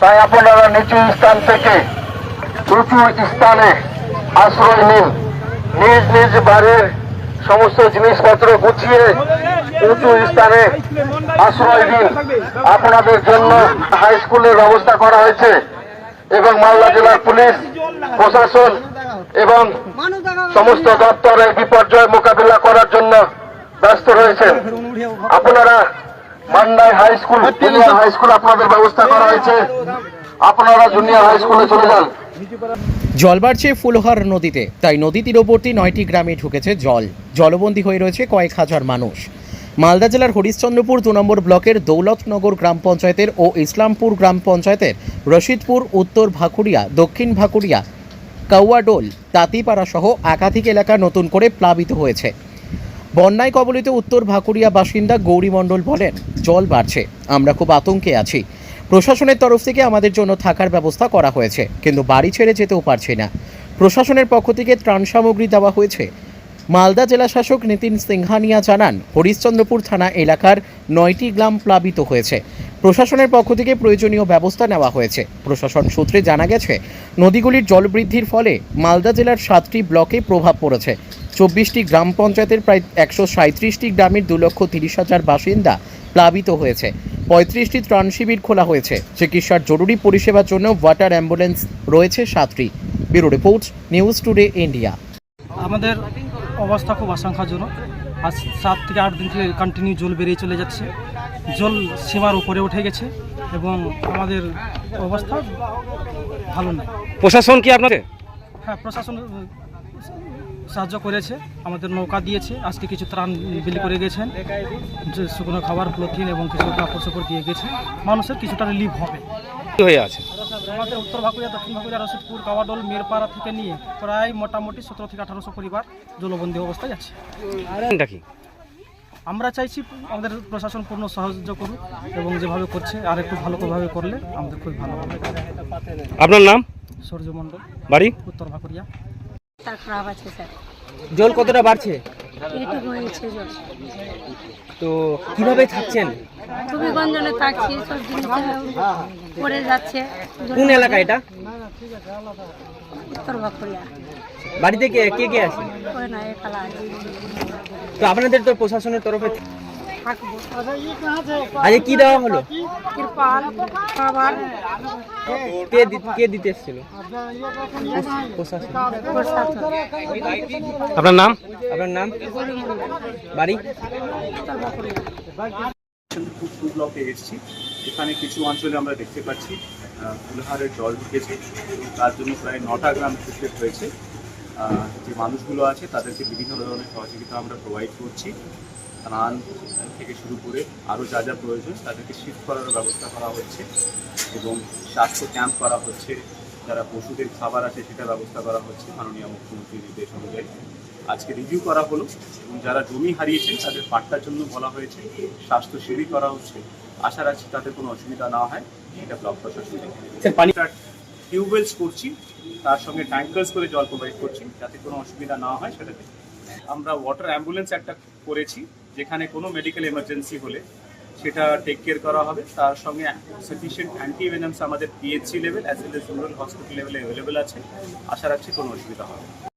তাই আপনারা নিচু স্থান থেকে উঁচু স্থানে আশ্রয় নিন। নিজ নিজ বাড়ির সমস্ত জিনিসপত্র গুছিয়ে উঁচু স্থানে আশ্রয় দিন। আপনাদের জন্য হাই স্কুলের ব্যবস্থা করা হয়েছে এবং মালদা জেলার পুলিশ, প্রশাসন এবং সমস্ত দপ্তরের বিপর্যয় মোকাবিলা করার জন্য ব্যস্ত রয়েছেন। আপনারা Mandai high school junior high school আপনাদের ব্যবস্থা করা হয়েছে। আপনারা জুনিয়র হাই স্কুলে চলে যান। জল বাড়ছে ফুলহার নদীতে তাই নদী তীরবর্তী নয়টি গ্রামে ঢুকেছে জল। জলবন্দী হয়ে রয়েছে কয়েক হাজার মানুষ। মালদা জেলার হরিশ্চন্দ্রপুর দু নম্বর ব্লকের দৌলতনগর গ্রাম পঞ্চায়েতের ও ইসলামপুর গ্রাম পঞ্চায়েতের রশিদপুর উত্তর ভাকুড়িয়া দক্ষিণ ভাকুড়িয়া কাউয়াডোল তাঁতিপাড়া সহ একাধিক এলাকা নতুন করে প্লাবিত হয়েছে। বন্যায় কবলিত উত্তর ভাকুরিয়া বাসিন্দা গৌরী মণ্ডল বলেন, জল বাড়ছে, আমরা খুব আতঙ্কে আছি। প্রশাসনের তরফ থেকে আমাদের জন্য থাকার ব্যবস্থা করা হয়েছে, কিন্তু বাড়ি ছেড়ে যেতেও পারছি না। প্রশাসনের পক্ষ থেকে ত্রাণ সামগ্রী দেওয়া হয়েছে। মালদা জেলা শাসক নিতিন সিংহানিয়া জানান, হরিশ্চন্দ্রপুর থানা এলাকার নয়টি গ্রাম প্লাবিত হয়েছে। প্রশাসনের পক্ষ থেকে প্রয়োজনীয় ব্যবস্থা নেওয়া হয়েছে। প্রশাসন সূত্রে জানা গেছে, নদীগুলির জল বৃদ্ধির ফলে মালদা জেলার সাতটি ব্লকে প্রভাব পড়েছে। চব্বিশটি গ্রাম পঞ্চায়েতের প্রায় একশো সাঁত্রিশটি গ্রামের দু লক্ষ তিরিশ হাজার বাসিন্দা প্লাবিত হয়েছে। পঁয়ত্রিশটি ত্রাণ শিবির খোলা হয়েছে। চিকিৎসার জরুরি পরিষেবার জন্য ওয়াটার অ্যাম্বুলেন্স রয়েছে সাতটি। Bureau report, news today, India. আমাদের অবস্থা খুব আশঙ্কাজনক। আজ সাত থেকে আট দিন থেকে কন্টিনিউ জল বেরিয়ে চলে যাচ্ছে। জল সীমার উপরে উঠে গেছে এবং আমাদের অবস্থা ভালো নেই। প্রশাসন কি আপনাকে? হ্যাঁ প্রশাসন সাহায্য করেছে আমাদের নৌকা দিয়েছে আজকে কিছু ত্রাণ বিলি করে গেছেন যে শুকনো খাবার পলিথিন এবং কিছু কাপড় চোপড় দিয়ে গেছে। মানুষের কিছুটা রিলিফ হবে। কি হয়ে আছে? আমাদের উত্তর ভাকুড়িয়া দক্ষিণ ভাকুড়িয়া রশিদপুর কাওয়াডোল মিরপাড়া থেকে নিয়ে প্রায় মোটামুটি সতেরো থেকে আঠারোশো পরিবার জলবন্দী অবস্থায় আছে কি? আমরা চাইছি আমাদের প্রশাসন পূর্ণ সাহায্য করুক এবং যেভাবে করছে আর একটু ভালোভাবে করলে আমাদের খুব ভালো হবে। আপনার নাম? সূর্যমণ্ডল বাড়ি? উত্তর ভাকুরিয়া। তার খারাপ আছে স্যার। জল কতটা বাড়ছে? এইটুকু হয়েছে জল তো কীভাবে থাকছেন? খুবই গঞ্জনে থাকছি সব জিনিস পড়ে যাচ্ছে। কোন এলাকা এটা? উত্তর বাড়িতে কে কে কে আছে? না একালা আছে। তো আপনাদের তো প্রশাসনের তরফে থাকব। আজ কি দেওয়া হলো? খাবার। কে কে দিতে এসেছিল? আপনার নাম? আপনার নাম? বাড়ি? ব্লকে এসেছি এখানে কিছু অঞ্চলে আমরা দেখতে পাচ্ছি আহ, ফুলহারের জল ঢুকেছে তার জন্য প্রায় নটা গ্রাম এফেক্টেড হয়েছে। যে মানুষগুলো আছে তাদেরকে বিভিন্ন ধরনের সহযোগিতা আমরা প্রোভাইড করছি। ত্রাণ থেকে শুরু করে আরও যা যা প্রয়োজন তাদেরকে শিফট করারও ব্যবস্থা করা হচ্ছে এবং স্বাস্থ্য ক্যাম্প করা হচ্ছে। যারা পশুদের খাবার আছে সেটা ব্যবস্থা করা হচ্ছে মাননীয় মুখ্যমন্ত্রীর নির্দেশ অনুযায়ী। আজকে রিভিউ করা হলো এবং যারা জমি হারিয়েছেন তাদের পাট্টার জন্য বলা হয়েছে স্বাস্থ্য শিবির করা হচ্ছে। আশা রাখছি তাদের কোনো অসুবিধা না হয় এটা ব্লক প্রশাসন পানি- টিউবওয়েলস করছি তার সঙ্গে ট্যাঙ্কার্স করে জল প্রোভাইড করছি যাতে কোনো অসুবিধা না হয় সেটা আমরা ওয়াটার অ্যাম্বুলেন্স একটা করেছি যেখানে কোনো মেডিকেল এমার্জেন্সি হলে সেটা টেক কেয়ার করা হবে তার সঙ্গে সাফিসিয়েন্ট অ্যান্টিভেনামস আমাদের PHC level as well as rural hospital লেভেলে অ্যাভেলেবেল আছে আশা রাখছি কোনো অসুবিধা হবে।